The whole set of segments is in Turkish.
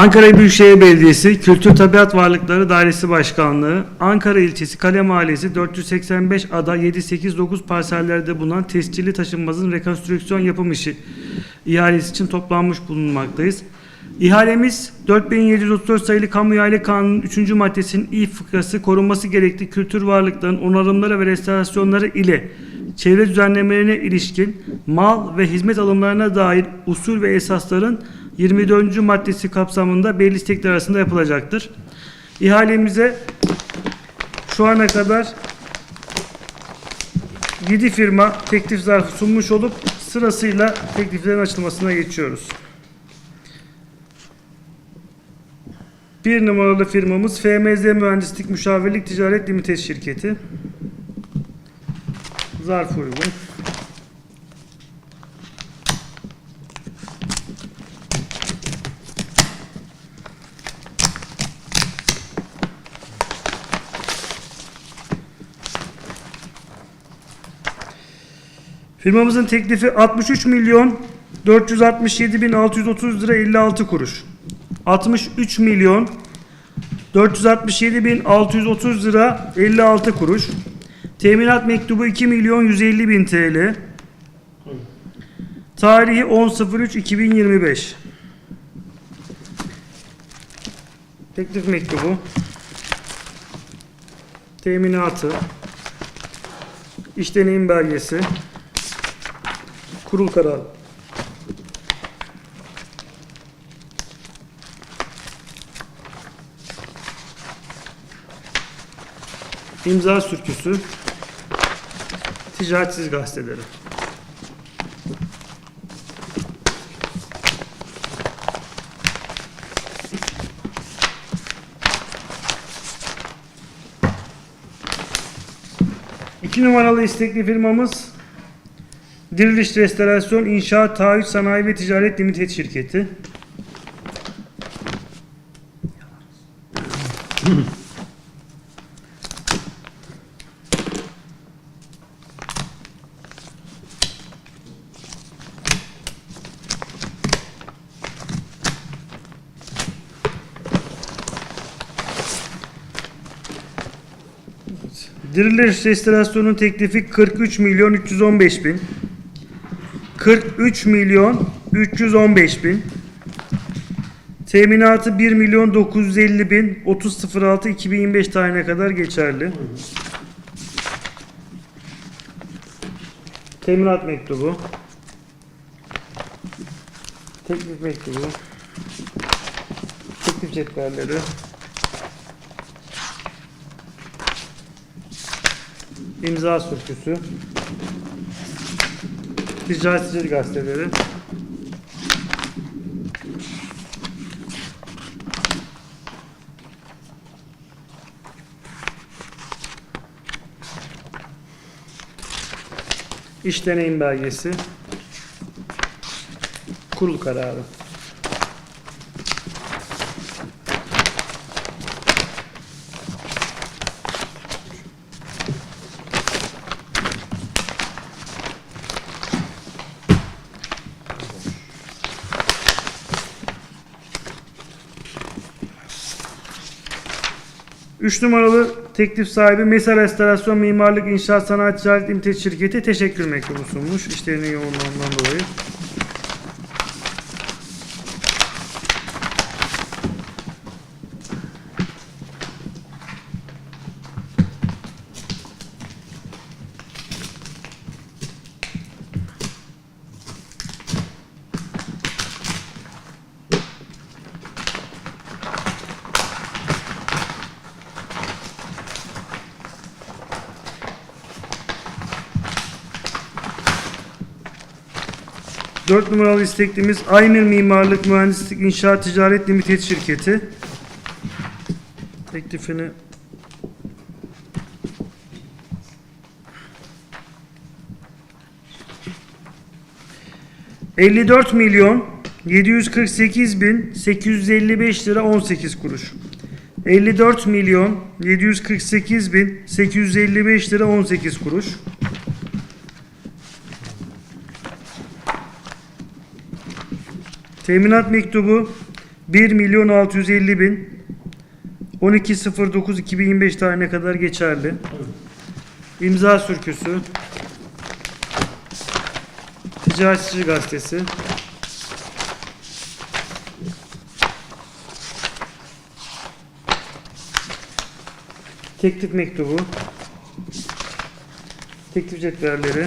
Ankara Büyükşehir Belediyesi Kültür Tabiat Varlıkları Dairesi Başkanlığı, Ankara ilçesi Kale Mahallesi 485 ada 7-8-9 parsellerde bulunan tescilli taşınmazın rekonstrüksiyon yapım işi ihalesi için toplanmış bulunmaktayız. İhalemiz 4734 sayılı Kamu İhale Kanunu'nun 3. maddesinin ilk fıkrası korunması gerekli kültür varlıklarının onarımları ve restorasyonları ile çevre düzenlemelerine ilişkin mal ve hizmet alımlarına dair usul ve esasların 24. maddesi kapsamında belli istekler arasında yapılacaktır. İhalemize şu ana kadar 7 firma teklif zarfı sunmuş olup sırasıyla tekliflerin açılmasına geçiyoruz. Bir numaralı firmamız FMZ Mühendislik Müşavirlik Ticaret Limited şirketi. Zarf uygun. Firmamızın teklifi 63 milyon 467 bin 630 lira 56 kuruş. 63 milyon 467 bin 630 lira 56 kuruş. Teminat mektubu 2 milyon 150 bin TL. Tarihi 10.03.2025. Teklif mektubu. Teminatı. İş deneyim belgesi. Kurul kararı. İmza sürküsü. Ticaretsiz gazeteleri. İki numaralı istekli firmamız Diriliş Restorasyon İnşaat Taahhüt Sanayi ve Ticaret Limited şirketi. Diriliş Restorasyon'un teklifi 43 milyon 315 bin. 43 milyon 315 bin. Teminatı 1 milyon 950 bin 30.06 2025 tarihine kadar geçerli. Teminat mektubu. Teklif mektubu. Teklif cetvelleri. İmza sürküsü. Ticaretçi gazeteleri. İş deneyim belgesi. Kurul kararı. Üç numaralı teklif sahibi Mesa Restorasyon Mimarlık İnşaat Sanayi Ticaret Limited şirketi teşekkür mektubu sunmuş işlerinin yoğunluğundan dolayı. Dört numaralı isteklimiz Aymir Mimarlık Mühendislik İnşaat Ticaret Limited şirketi. Teklifini ...54 milyon 748 bin 855 lira 18 kuruş. 54 milyon 748 bin 855 lira 18 kuruş. Teminat mektubu 1 milyon 650 bin 12.09 2025 tarihine kadar geçerli. İmza sürküsü. Ticaret Sicil Gazetesi. Teklif mektubu. Teklif cetvelleri.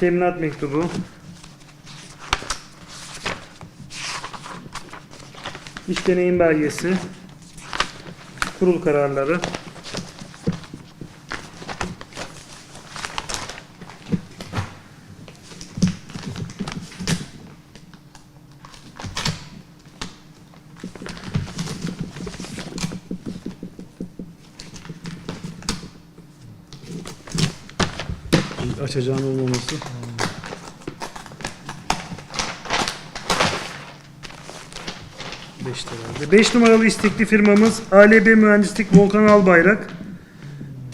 Teminat mektubu. İş deneyim belgesi. Kurul kararları. Açacağın olmaması. Beş. 5 numaralı istekli firmamız ALB Mühendislik Volkan Albayrak.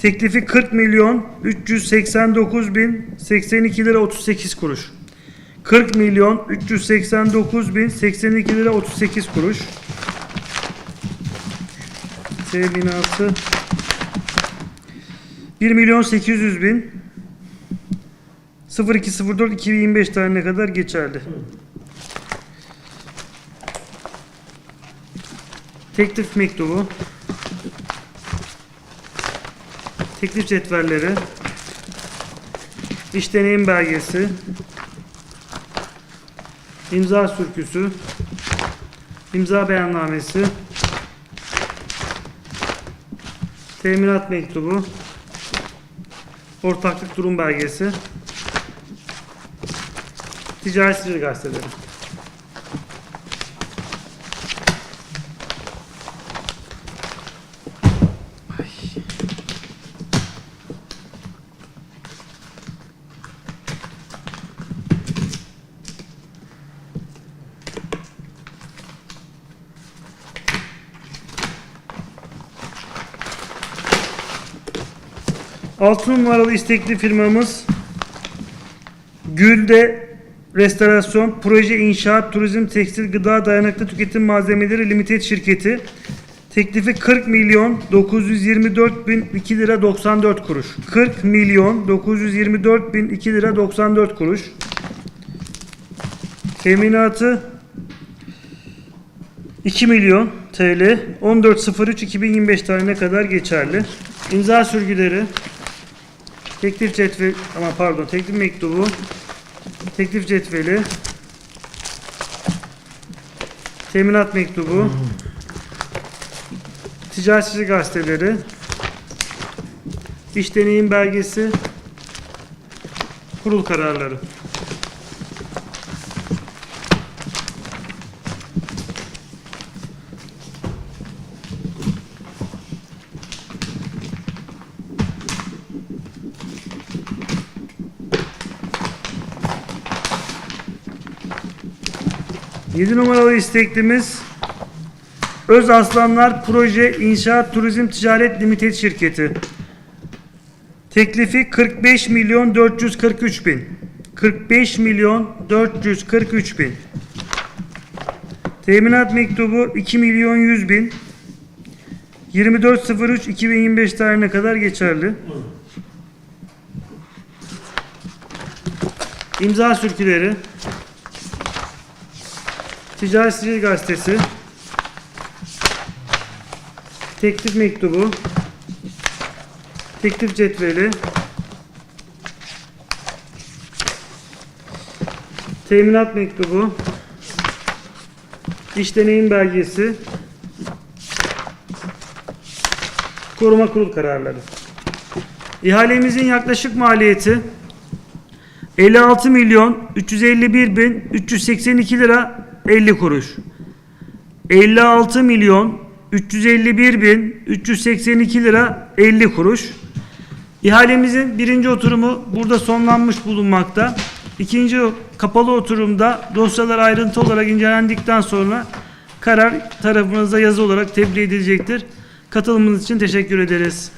Teklifi 40 milyon 389 bin 82 lira 38 kuruş. 40 milyon 389 bin 82 lira 38 kuruş. Teminatı 1 milyon 800 bin 0204 2025 tarihine kadar geçerli. Teklif mektubu. Teklif cetvelleri. İş deneyim belgesi. imza sürküsü. imza beyannamesi. Teminat mektubu. Ortaklık durum belgesi. Ticaret Sicil Gazeteleri. Altı numaralı istekli firmamız Gülde Restorasyon Proje İnşaat Turizm Tekstil Gıda Dayanıklı Tüketim Malzemeleri Limited Şirketi. Teklifi 40 milyon 924 bin 2 lira 94 kuruş. 40 milyon 924 bin 2 lira 94 kuruş. Teminatı 2 milyon TL 14.03.2025 tarihine kadar geçerli. İmza sürgüleri Teklif cetvel ama pardon teklif mektubu teklif cetveli. Teminat mektubu. Ticaret Sicil gazeteleri. İş deneyim belgesi. Kurul kararları Yedi numaralı isteklimiz Öz Aslanlar Proje İnşaat Turizm Ticaret Limited Şirketi. Teklifi 45 milyon 443 bin. 45 milyon 443 bin. Teminat mektubu 2 milyon 100 bin. 24.03 2025 tarihine kadar geçerli. İmza sürküleri. Ticaret Sicil Gazetesi. Teklif mektubu. Teklif cetveli. Teminat mektubu. İş deneyim belgesi. Koruma kurul kararları. İhalemizin yaklaşık maliyeti 56 milyon 351 bin 382 lira 50 kuruş. 56 milyon 351 bin 382 lira 50 kuruş. İhalemizin birinci oturumu burada sonlanmış bulunmakta. İkinci kapalı oturumda dosyalar ayrıntı olarak incelendikten sonra karar tarafınıza yazı olarak tebliğ edilecektir. Katılımınız için teşekkür ederiz.